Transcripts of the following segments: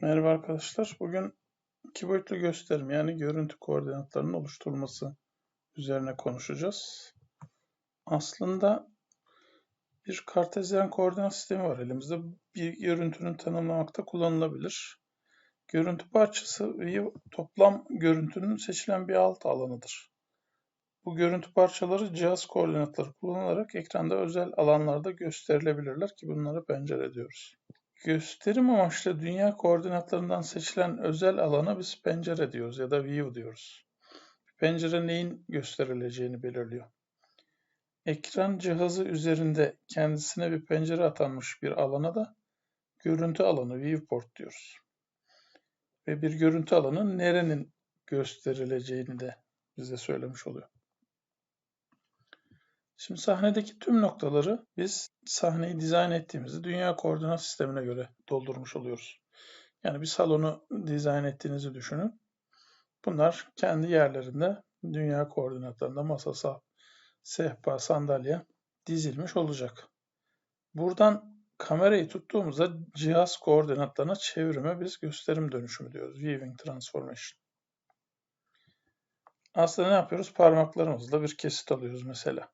Merhaba arkadaşlar. Bugün iki boyutlu gösterim yani görüntü koordinatlarının oluşturulması üzerine konuşacağız. Aslında bir kartezyen koordinat sistemi var elimizde. Bir görüntünün tanımlamakta kullanılabilir. Görüntü parçası toplam görüntünün seçilen bir alt alanıdır. Bu görüntü parçaları cihaz koordinatları kullanılarak ekranda özel alanlarda gösterilebilirler ki bunlara pencere diyoruz. Gösterim amaçlı dünya koordinatlarından seçilen özel alana biz pencere diyoruz ya da view diyoruz. Pencere neyin gösterileceğini belirliyor. Ekran cihazı üzerinde kendisine bir pencere atanmış bir alana da görüntü alanı viewport diyoruz. Ve bir görüntü alanı nerenin gösterileceğini de bize söylemiş oluyor. Şimdi sahnedeki tüm noktaları biz sahneyi dizayn ettiğimizde dünya koordinat sistemine göre doldurmuş oluyoruz. Yani bir salonu dizayn ettiğinizi düşünün. Bunlar kendi yerlerinde dünya koordinatlarında masa, sehpa, sandalye dizilmiş olacak. Buradan kamerayı tuttuğumuzda cihaz koordinatlarına çevirime biz gösterim dönüşümü diyoruz. Viewing Transformation. Aslında ne yapıyoruz? Parmaklarımızla bir kesit alıyoruz mesela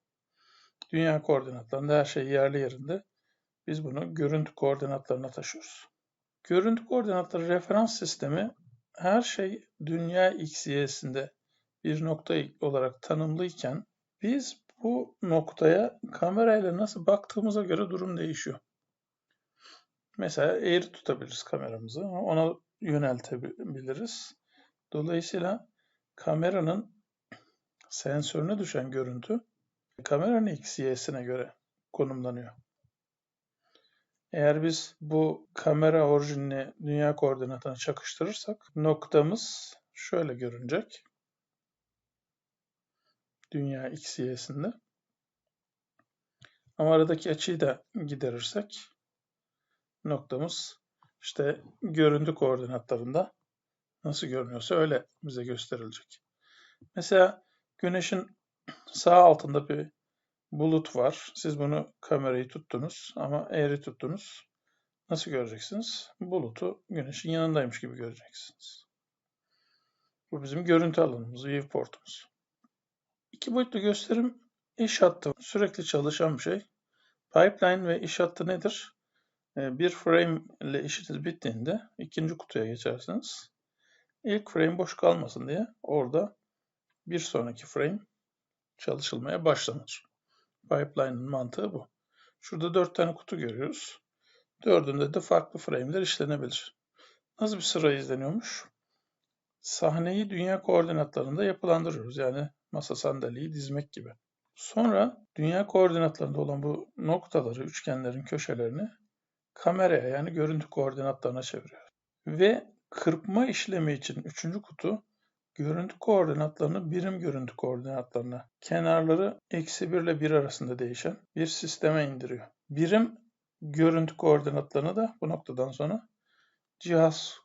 dünya koordinatlarında her şey yerli yerinde. Biz bunu görüntü koordinatlarına taşıyoruz. Görüntü koordinatları referans sistemi her şey dünya x, y'sinde bir nokta olarak tanımlıyken biz bu noktaya kamerayla nasıl baktığımıza göre durum değişiyor. Mesela eğri tutabiliriz kameramızı. Ona yöneltebiliriz. Dolayısıyla kameranın sensörüne düşen görüntü kameranın x, y'sine göre konumlanıyor. Eğer biz bu kamera orijinini dünya koordinatına çakıştırırsak noktamız şöyle görünecek. Dünya x, y'sinde. Ama aradaki açıyı da giderirsek noktamız işte görüntü koordinatlarında nasıl görünüyorsa öyle bize gösterilecek. Mesela güneşin Sağ altında bir bulut var. Siz bunu kamerayı tuttunuz ama eğri tuttunuz. Nasıl göreceksiniz? Bulutu güneşin yanındaymış gibi göreceksiniz. Bu bizim görüntü alanımız, viewportumuz. İki boyutlu gösterim iş hattı sürekli çalışan bir şey. Pipeline ve iş hattı nedir? Ee, bir frame ile işiniz bittiğinde ikinci kutuya geçersiniz. İlk frame boş kalmasın diye orada bir sonraki frame çalışılmaya başlanır. Pipeline'ın mantığı bu. Şurada dört tane kutu görüyoruz. Dördünde de farklı frame'ler işlenebilir. Nasıl bir sıra izleniyormuş? Sahneyi dünya koordinatlarında yapılandırıyoruz. Yani masa sandalyeyi dizmek gibi. Sonra dünya koordinatlarında olan bu noktaları, üçgenlerin köşelerini kameraya yani görüntü koordinatlarına çeviriyoruz. Ve kırpma işlemi için üçüncü kutu Görüntü koordinatlarını birim görüntü koordinatlarına, kenarları eksi 1 ile 1 arasında değişen bir sisteme indiriyor. Birim görüntü koordinatlarını da bu noktadan sonra cihaz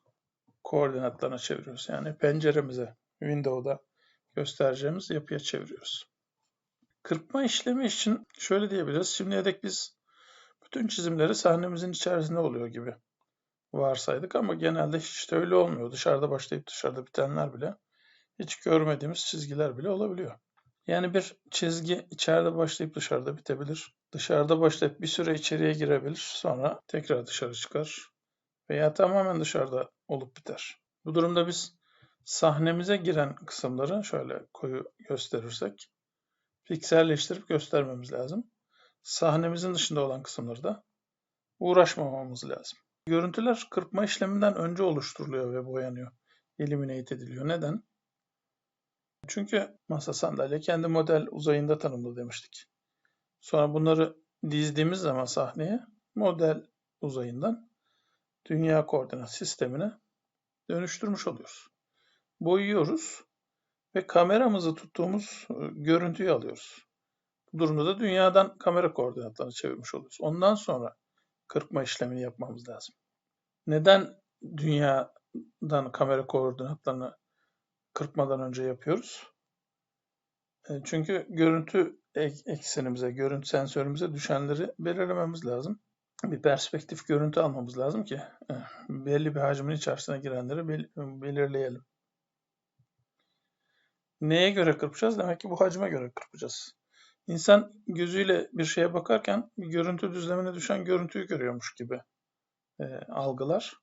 koordinatlarına çeviriyoruz. Yani penceremize, window'da göstereceğimiz yapıya çeviriyoruz. Kırpma işlemi için şöyle diyebiliriz. Şimdiye dek biz bütün çizimleri sahnemizin içerisinde oluyor gibi varsaydık ama genelde hiç de öyle olmuyor. Dışarıda başlayıp dışarıda bitenler bile hiç görmediğimiz çizgiler bile olabiliyor. Yani bir çizgi içeride başlayıp dışarıda bitebilir. Dışarıda başlayıp bir süre içeriye girebilir. Sonra tekrar dışarı çıkar. Veya tamamen dışarıda olup biter. Bu durumda biz sahnemize giren kısımları şöyle koyu gösterirsek pikselleştirip göstermemiz lazım. Sahnemizin dışında olan kısımları da uğraşmamamız lazım. Görüntüler kırpma işleminden önce oluşturuluyor ve boyanıyor. Eliminate ediliyor. Neden? Çünkü masa sandalye kendi model uzayında tanımlı demiştik. Sonra bunları dizdiğimiz zaman sahneye model uzayından dünya koordinat sistemine dönüştürmüş oluyoruz. Boyuyoruz ve kameramızı tuttuğumuz e, görüntüyü alıyoruz. Bu durumda da dünyadan kamera koordinatlarını çevirmiş oluyoruz. Ondan sonra kırpma işlemini yapmamız lazım. Neden dünyadan kamera koordinatlarını kırpmadan önce yapıyoruz. E, çünkü görüntü eksenimize, görüntü sensörümüze düşenleri belirlememiz lazım. bir perspektif görüntü almamız lazım ki e, belli bir hacmin içerisine girenleri bel- belirleyelim. Neye göre kırpacağız? Demek ki bu hacme göre kırpacağız. İnsan gözüyle bir şeye bakarken görüntü düzlemine düşen görüntüyü görüyormuş gibi e, algılar.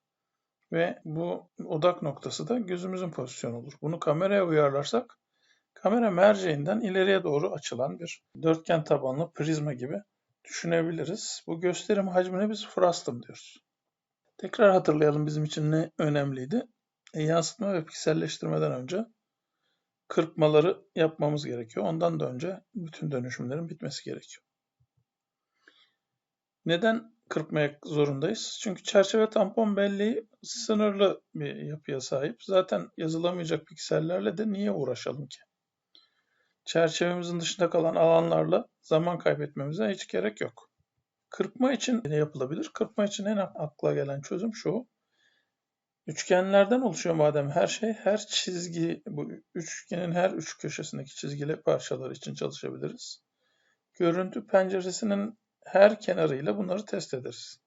Ve bu odak noktası da gözümüzün pozisyonu olur. Bunu kameraya uyarlarsak kamera merceğinden ileriye doğru açılan bir dörtgen tabanlı prizma gibi düşünebiliriz. Bu gösterim hacmine biz frustum diyoruz. Tekrar hatırlayalım bizim için ne önemliydi. E, yansıtma ve pikselleştirmeden önce kırpmaları yapmamız gerekiyor. Ondan da önce bütün dönüşümlerin bitmesi gerekiyor. Neden kırpmaya zorundayız? Çünkü çerçeve tampon belleği sınırlı bir yapıya sahip. Zaten yazılamayacak piksellerle de niye uğraşalım ki? Çerçevemizin dışında kalan alanlarla zaman kaybetmemize hiç gerek yok. Kırpma için ne yapılabilir? Kırpma için en akla gelen çözüm şu. Üçgenlerden oluşuyor madem her şey, her çizgi, bu üçgenin her üç köşesindeki çizgili parçalar için çalışabiliriz. Görüntü penceresinin her kenarıyla bunları test ederiz.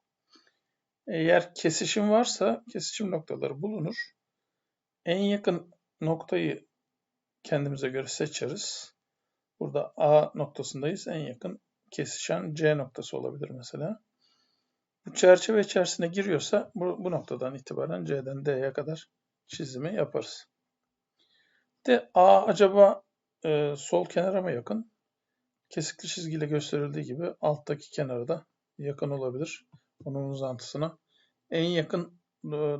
Eğer kesişim varsa kesişim noktaları bulunur. En yakın noktayı kendimize göre seçeriz. Burada A noktasındayız. En yakın kesişen C noktası olabilir mesela. Bu çerçeve içerisine giriyorsa bu, bu noktadan itibaren C'den D'ye kadar çizimi yaparız. De A acaba e, sol kenara mı yakın? Kesikli çizgiyle gösterildiği gibi alttaki kenara da yakın olabilir. Onun uzantısına. En yakın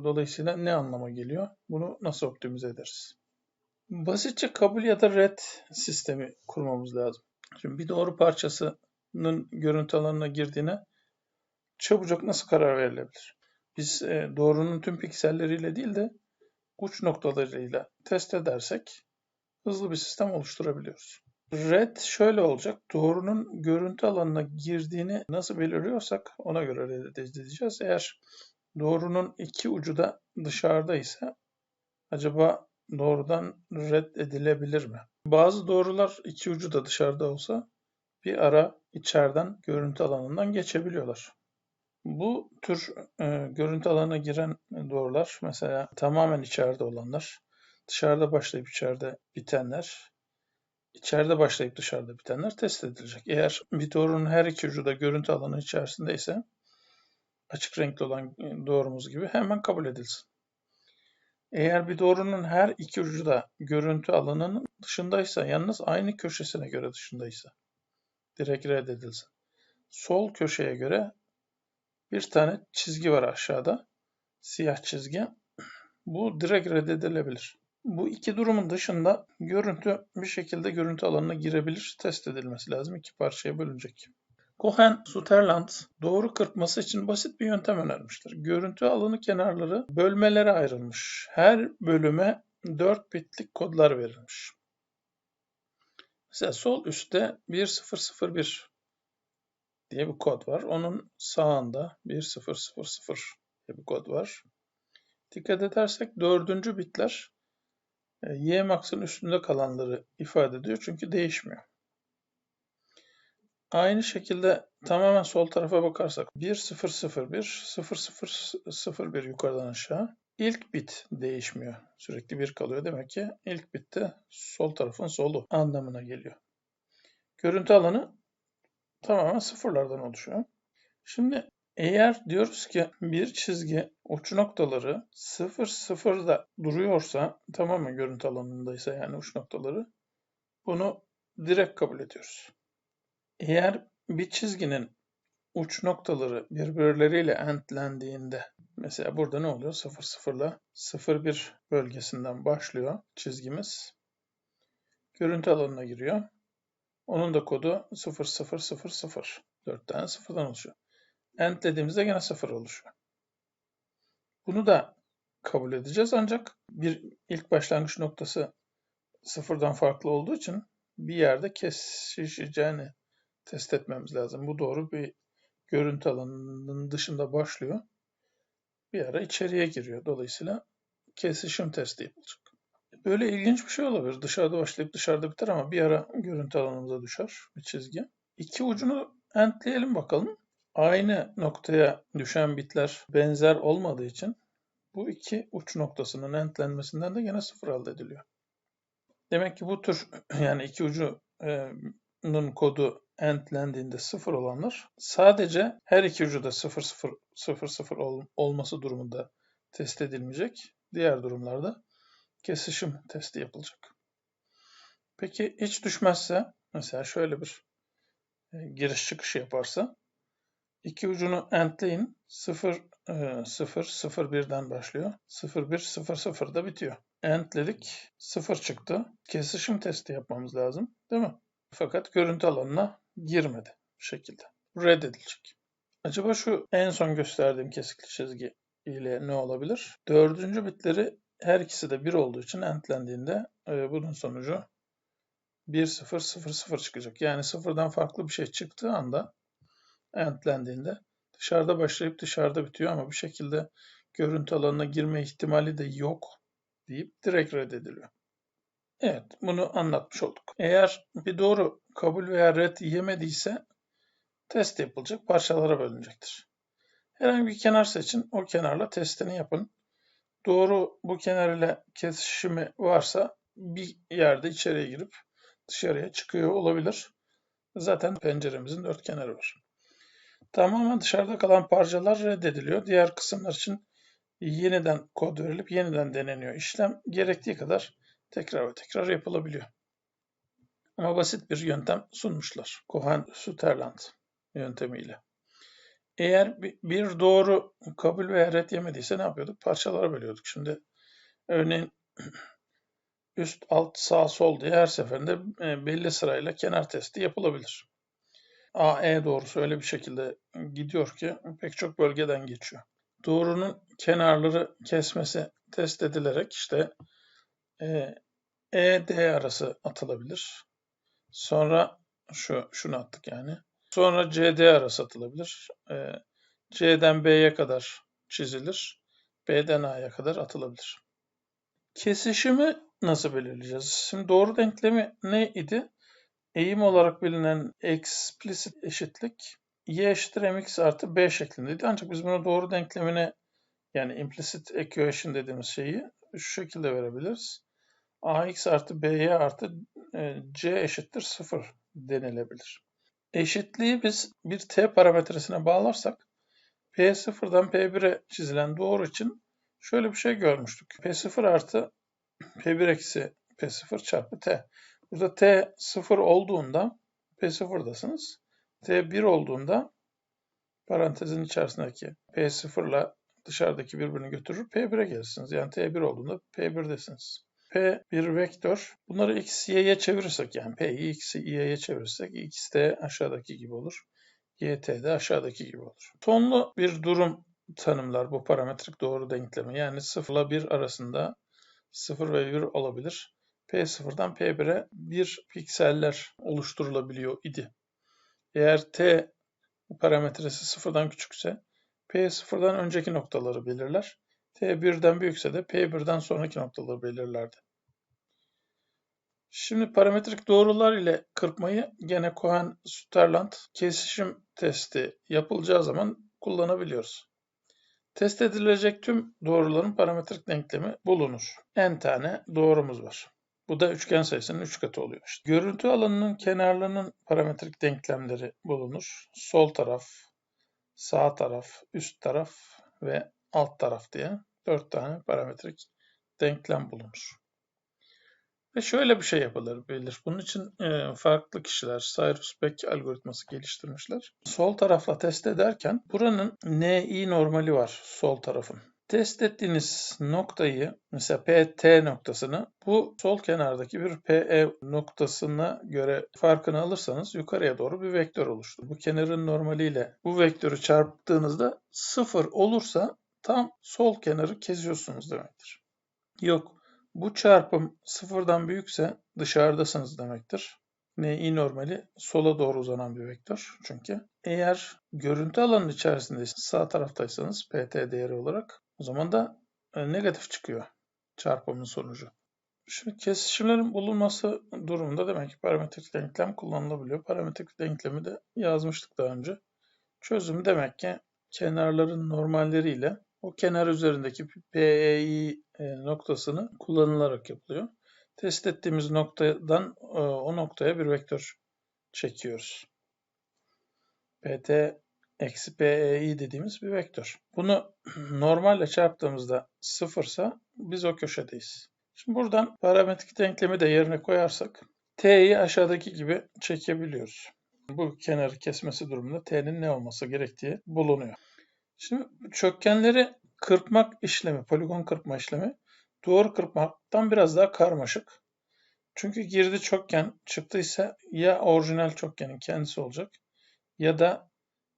dolayısıyla ne anlama geliyor? Bunu nasıl optimize ederiz? Basitçe kabul ya da red sistemi kurmamız lazım. Şimdi bir doğru parçasının görüntü alanına girdiğine çabucak nasıl karar verilebilir? Biz e, doğrunun tüm pikselleriyle değil de uç noktalarıyla test edersek hızlı bir sistem oluşturabiliyoruz. Red şöyle olacak. Doğrunun görüntü alanına girdiğini nasıl belirliyorsak ona göre red edeceğiz. Eğer doğrunun iki ucu da dışarıda ise acaba doğrudan red edilebilir mi? Bazı doğrular iki ucu da dışarıda olsa bir ara içeriden görüntü alanından geçebiliyorlar. Bu tür e, görüntü alanına giren doğrular mesela tamamen içeride olanlar, dışarıda başlayıp içeride bitenler, içeride başlayıp dışarıda bitenler test edilecek. Eğer doğrunun her iki ucu da görüntü alanı içerisindeyse açık renkli olan doğrumuz gibi hemen kabul edilsin. Eğer bir doğrunun her iki ucu da görüntü alanının dışındaysa, yalnız aynı köşesine göre dışındaysa direkt reddedilsin. Sol köşeye göre bir tane çizgi var aşağıda. Siyah çizgi. Bu direkt reddedilebilir. Bu iki durumun dışında görüntü bir şekilde görüntü alanına girebilir. Test edilmesi lazım. İki parçaya bölünecek. Cohen Sutherland doğru kırpması için basit bir yöntem önermiştir. Görüntü alanı kenarları bölmelere ayrılmış. Her bölüme 4 bitlik kodlar verilmiş. Mesela sol üstte 1001 diye bir kod var. Onun sağında 1000 diye bir kod var. Dikkat edersek dördüncü bitler y max'ın üstünde kalanları ifade ediyor çünkü değişmiyor. Aynı şekilde tamamen sol tarafa bakarsak 1001 0001 yukarıdan aşağı ilk bit değişmiyor. Sürekli bir kalıyor. Demek ki ilk bitte sol tarafın solu anlamına geliyor. Görüntü alanı tamamen sıfırlardan oluşuyor. Şimdi eğer diyoruz ki bir çizgi uç noktaları 0 0'da duruyorsa tamamen görüntü alanındaysa yani uç noktaları bunu direkt kabul ediyoruz. Eğer bir çizginin uç noktaları birbirleriyle entlendiğinde mesela burada ne oluyor? 0 0 ile 0 1 bölgesinden başlıyor çizgimiz. Görüntü alanına giriyor. Onun da kodu 0 0 0 0. 4 tane sıfırdan oluşuyor. Entlediğimizde gene 0 oluşuyor. Bunu da kabul edeceğiz ancak bir ilk başlangıç noktası sıfırdan farklı olduğu için bir yerde kesişeceğini test etmemiz lazım. Bu doğru bir görüntü alanının dışında başlıyor. Bir ara içeriye giriyor. Dolayısıyla kesişim testi yapılacak. Böyle ilginç bir şey olabilir. Dışarıda başlayıp dışarıda biter ama bir ara görüntü alanımıza düşer bir çizgi. İki ucunu entleyelim bakalım. Aynı noktaya düşen bitler benzer olmadığı için bu iki uç noktasının entlenmesinden de gene sıfır elde ediliyor. Demek ki bu tür yani iki ucunun kodu entlendiğinde sıfır olanlar sadece her iki ucu da sıfır sıfır sıfır sıfır olması durumunda test edilmeyecek. Diğer durumlarda kesişim testi yapılacak. Peki hiç düşmezse mesela şöyle bir giriş çıkış yaparsa iki ucunu entleyin 0 0 0 1'den başlıyor. 0 1 0 0'da bitiyor. Entledik 0 çıktı. Kesişim testi yapmamız lazım değil mi? Fakat görüntü alanına girmedi bu şekilde. Reddedilecek. Acaba şu en son gösterdiğim kesikli çizgi ile ne olabilir? Dördüncü bitleri her ikisi de 1 olduğu için entlendiğinde e, bunun sonucu 1 0 0 0 çıkacak. Yani sıfırdan farklı bir şey çıktığı anda entlendiğinde dışarıda başlayıp dışarıda bitiyor ama bir şekilde görüntü alanına girme ihtimali de yok deyip direkt reddediliyor. Evet, bunu anlatmış olduk. Eğer bir doğru kabul veya red yemediyse test yapılacak, parçalara bölünecektir. Herhangi bir kenar seçin, o kenarla testini yapın. Doğru bu kenar ile kesişimi varsa bir yerde içeriye girip dışarıya çıkıyor olabilir. Zaten penceremizin dört kenarı var. Tamamen dışarıda kalan parçalar reddediliyor. Diğer kısımlar için yeniden kod verilip yeniden deneniyor. İşlem gerektiği kadar tekrar ve tekrar yapılabiliyor. Ama basit bir yöntem sunmuşlar. Cohen-Sutherland yöntemiyle. Eğer bir doğru kabul veya red yemediyse ne yapıyorduk? Parçalara bölüyorduk. Şimdi örneğin üst, alt, sağ, sol diye her seferinde e, belli sırayla kenar testi yapılabilir. AE doğrusu öyle bir şekilde gidiyor ki pek çok bölgeden geçiyor. Doğrunun kenarları kesmesi test edilerek işte e, ED arası atılabilir. Sonra şu şunu attık yani. Sonra CD arası atılabilir. E, C'den B'ye kadar çizilir. B'den A'ya kadar atılabilir. Kesişimi nasıl belirleyeceğiz? Şimdi doğru denklemi ne idi? Eğim olarak bilinen explicit eşitlik y eşittir mx artı b şeklindeydi. Ancak biz bunu doğru denklemine yani implicit equation dediğimiz şeyi şu şekilde verebiliriz. ax artı by artı e, c eşittir 0 denilebilir. Eşitliği biz bir t parametresine bağlarsak P0'dan P1'e çizilen doğru için şöyle bir şey görmüştük. P0 artı P1 eksi P0 çarpı T. Burada T 0 olduğunda P0'dasınız. T 1 olduğunda parantezin içerisindeki P0 ile dışarıdaki birbirini götürür P1'e gelirsiniz. Yani T1 olduğunda P1'desiniz. P bir vektör. Bunları x, y'ye çevirirsek yani P'yi x, y'ye çevirirsek x de aşağıdaki gibi olur. y, t de aşağıdaki gibi olur. Sonlu bir durum tanımlar bu parametrik doğru denklemi. Yani 0 ile 1 arasında 0 ve 1 olabilir. P0'dan P1'e bir pikseller oluşturulabiliyor idi. Eğer T parametresi sıfırdan küçükse P0'dan önceki noktaları belirler. T1'den büyükse de P1'den sonraki noktaları belirlerdi. Şimdi parametrik doğrular ile kırpmayı gene Cohen-Sutherland kesişim testi yapılacağı zaman kullanabiliyoruz. Test edilecek tüm doğruların parametrik denklemi bulunur. N tane doğrumuz var. Bu da üçgen sayısının 3 katı oluyor. İşte görüntü alanının kenarlarının parametrik denklemleri bulunur. Sol taraf, sağ taraf, üst taraf ve alt taraf diye 4 tane parametrik denklem bulunur. Ve şöyle bir şey yapılabilir. Bunun için e, farklı kişiler Cyrus Beck algoritması geliştirmişler. Sol tarafla test ederken buranın NI normali var sol tarafın. Test ettiğiniz noktayı mesela PT noktasını bu sol kenardaki bir PE noktasına göre farkını alırsanız yukarıya doğru bir vektör oluştur. Bu kenarın normaliyle bu vektörü çarptığınızda sıfır olursa tam sol kenarı kesiyorsunuz demektir. Yok bu çarpım sıfırdan büyükse dışarıdasınız demektir. Ni normali sola doğru uzanan bir vektör çünkü. Eğer görüntü alanının içerisinde sağ taraftaysanız PT değeri olarak o zaman da e, negatif çıkıyor çarpımın sonucu. Şimdi kesişimlerin bulunması durumunda demek ki parametrik denklem kullanılabiliyor. Parametrik denklemi de yazmıştık daha önce. Çözüm demek ki kenarların normalleriyle o kenar üzerindeki PEI e, noktasını kullanılarak yapılıyor. Test ettiğimiz noktadan e, o noktaya bir vektör çekiyoruz. PT eksi PEI dediğimiz bir vektör. Bunu normalle çarptığımızda sıfırsa biz o köşedeyiz. Şimdi buradan parametrik denklemi de yerine koyarsak T'yi aşağıdaki gibi çekebiliyoruz. Bu kenarı kesmesi durumunda T'nin ne olması gerektiği bulunuyor. Şimdi çökkenleri kırpmak işlemi, poligon kırpma işlemi doğru kırpmaktan biraz daha karmaşık. Çünkü girdi çokgen çıktıysa ya orijinal çokgenin kendisi olacak ya da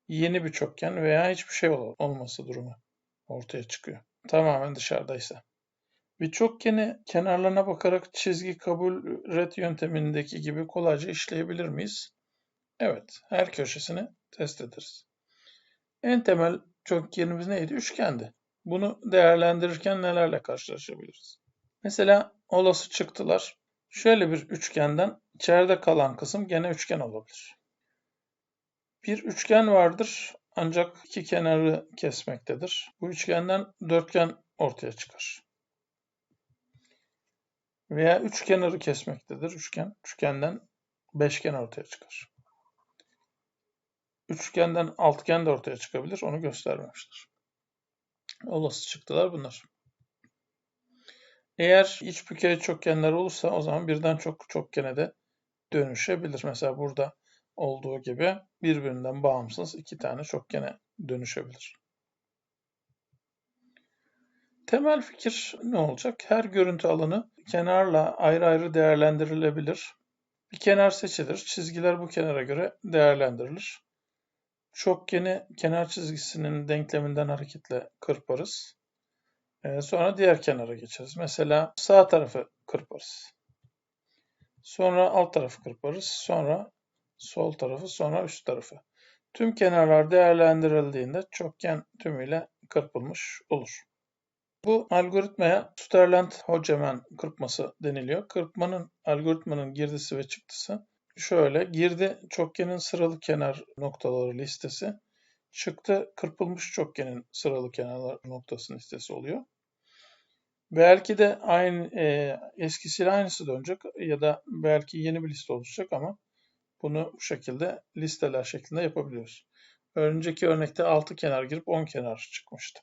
yeni bir çokgen veya hiçbir şey olması durumu ortaya çıkıyor. Tamamen dışarıdaysa. Bir çokgeni kenarlarına bakarak çizgi kabul ret yöntemindeki gibi kolayca işleyebilir miyiz? Evet, her köşesini test ederiz. En temel çokgenimiz neydi? Üçgendi. Bunu değerlendirirken nelerle karşılaşabiliriz? Mesela olası çıktılar. Şöyle bir üçgenden içeride kalan kısım gene üçgen olabilir. Bir üçgen vardır ancak iki kenarı kesmektedir. Bu üçgenden dörtgen ortaya çıkar. Veya üç kenarı kesmektedir üçgen. Üçgenden beşgen ortaya çıkar. Üçgenden altıgen de ortaya çıkabilir. Onu göstermemiştir. Olası çıktılar bunlar. Eğer iç bükey çokgenler olursa o zaman birden çok çokgene de dönüşebilir. Mesela burada olduğu gibi birbirinden bağımsız iki tane çokgene dönüşebilir. Temel fikir ne olacak? Her görüntü alanı kenarla ayrı ayrı değerlendirilebilir. Bir kenar seçilir. Çizgiler bu kenara göre değerlendirilir. Çokgeni kenar çizgisinin denkleminden hareketle kırparız. Ee, sonra diğer kenara geçeriz. Mesela sağ tarafı kırparız. Sonra alt tarafı kırparız. Sonra sol tarafı, sonra üst tarafı. Tüm kenarlar değerlendirildiğinde çokgen tümüyle kırpılmış olur. Bu algoritmaya Sutherland-Hodgeman kırpması deniliyor. Kırpmanın algoritmanın girdisi ve çıktısı şöyle. Girdi çokgenin sıralı kenar noktaları listesi. Çıktı kırpılmış çokgenin sıralı kenar noktası listesi oluyor. Belki de aynı e, eskisiyle aynısı dönecek ya da belki yeni bir liste oluşacak ama bunu bu şekilde listeler şeklinde yapabiliyoruz. Önceki örnekte 6 kenar girip 10 kenar çıkmıştı.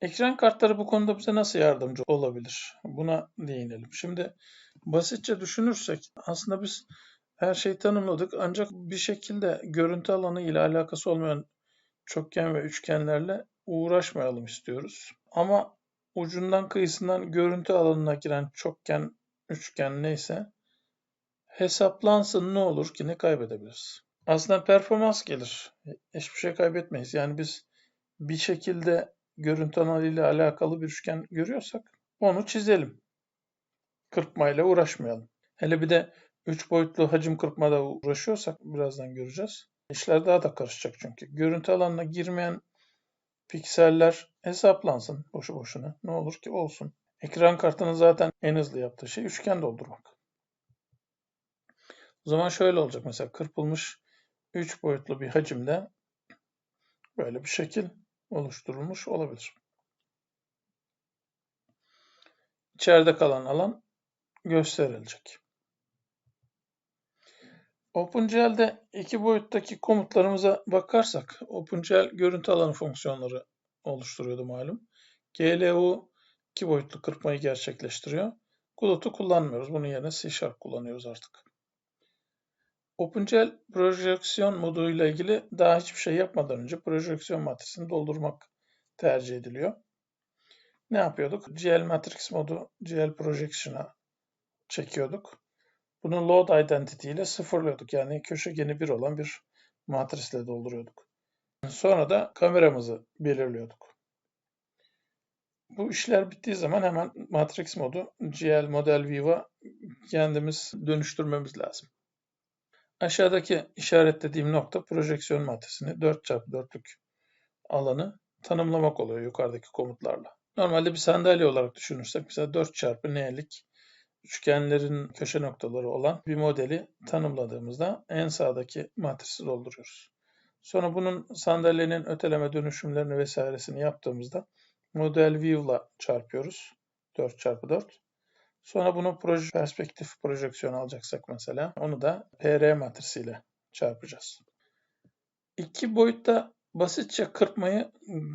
Ekran kartları bu konuda bize nasıl yardımcı olabilir? Buna değinelim. Şimdi basitçe düşünürsek aslında biz her şeyi tanımladık ancak bir şekilde görüntü alanı ile alakası olmayan çokgen ve üçgenlerle uğraşmayalım istiyoruz. Ama ucundan kıyısından görüntü alanına giren çokgen, üçgen neyse hesaplansın ne olur ki ne kaybedebiliriz? Aslında performans gelir. Hiçbir şey kaybetmeyiz. Yani biz bir şekilde görüntü analiyle alakalı bir üçgen görüyorsak onu çizelim. Kırpmayla uğraşmayalım. Hele bir de 3 boyutlu hacim kırpmada uğraşıyorsak birazdan göreceğiz. İşler daha da karışacak çünkü. Görüntü alanına girmeyen pikseller hesaplansın boşu boşuna. Ne olur ki olsun. Ekran kartının zaten en hızlı yaptığı şey üçgen doldurmak. O zaman şöyle olacak mesela kırpılmış 3 boyutlu bir hacimde böyle bir şekil oluşturulmuş olabilir. İçeride kalan alan gösterilecek. OpenGL'de iki boyuttaki komutlarımıza bakarsak OpenGL görüntü alanı fonksiyonları oluşturuyordu malum. GLU iki boyutlu kırpmayı gerçekleştiriyor. Glut'u kullanmıyoruz. Bunun yerine C Sharp kullanıyoruz artık. OpenGL projeksiyon moduyla ilgili daha hiçbir şey yapmadan önce projeksiyon matrisini doldurmak tercih ediliyor. Ne yapıyorduk? GL Matrix modu GL Projection'a çekiyorduk. Bunu load identity ile sıfırlıyorduk. Yani köşegeni bir olan bir matrisle dolduruyorduk. Sonra da kameramızı belirliyorduk. Bu işler bittiği zaman hemen Matrix modu GL Model View'a kendimiz dönüştürmemiz lazım. Aşağıdaki işaretlediğim nokta projeksiyon matrisini 4x4'lük alanı tanımlamak oluyor yukarıdaki komutlarla. Normalde bir sandalye olarak düşünürsek mesela 4 çarpı n'lik üçgenlerin köşe noktaları olan bir modeli tanımladığımızda en sağdaki matrisi dolduruyoruz. Sonra bunun sandalyenin öteleme dönüşümlerini vesairesini yaptığımızda model view'la çarpıyoruz. 4 çarpı 4. Sonra bunu proje perspektif projeksiyon alacaksak mesela onu da PR matrisiyle çarpacağız. İki boyutta basitçe kırpmayı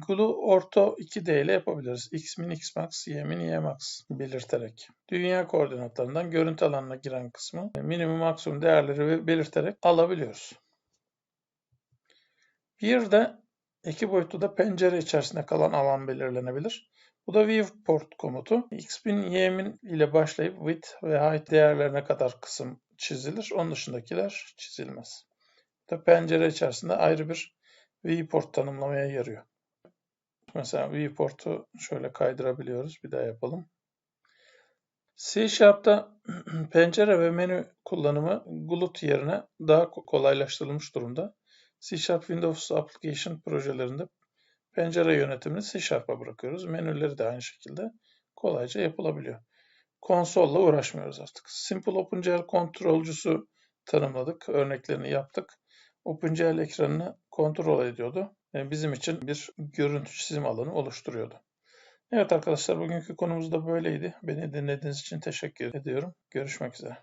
Glue Ortho 2D ile yapabiliriz. X min X max, Y min Y max belirterek. Dünya koordinatlarından görüntü alanına giren kısmı minimum maksimum değerleri belirterek alabiliyoruz. Bir de iki boyutlu da pencere içerisinde kalan alan belirlenebilir. Bu da viewport komutu. Xmin, Y'min ile başlayıp width ve height değerlerine kadar kısım çizilir. Onun dışındakiler çizilmez. Bu da pencere içerisinde ayrı bir viewport tanımlamaya yarıyor. Mesela viewport'u şöyle kaydırabiliyoruz. Bir daha yapalım. C Sharp'ta pencere ve menü kullanımı Glut yerine daha kolaylaştırılmış durumda. C Sharp Windows Application projelerinde pencere yönetimini C Sharp'a bırakıyoruz. Menüleri de aynı şekilde kolayca yapılabiliyor. Konsolla uğraşmıyoruz artık. Simple OpenGL kontrolcüsü tanımladık. Örneklerini yaptık. OpenGL ekranını kontrol ediyordu. Yani bizim için bir görüntü çizim alanı oluşturuyordu. Evet arkadaşlar bugünkü konumuz da böyleydi. Beni dinlediğiniz için teşekkür ediyorum. Görüşmek üzere.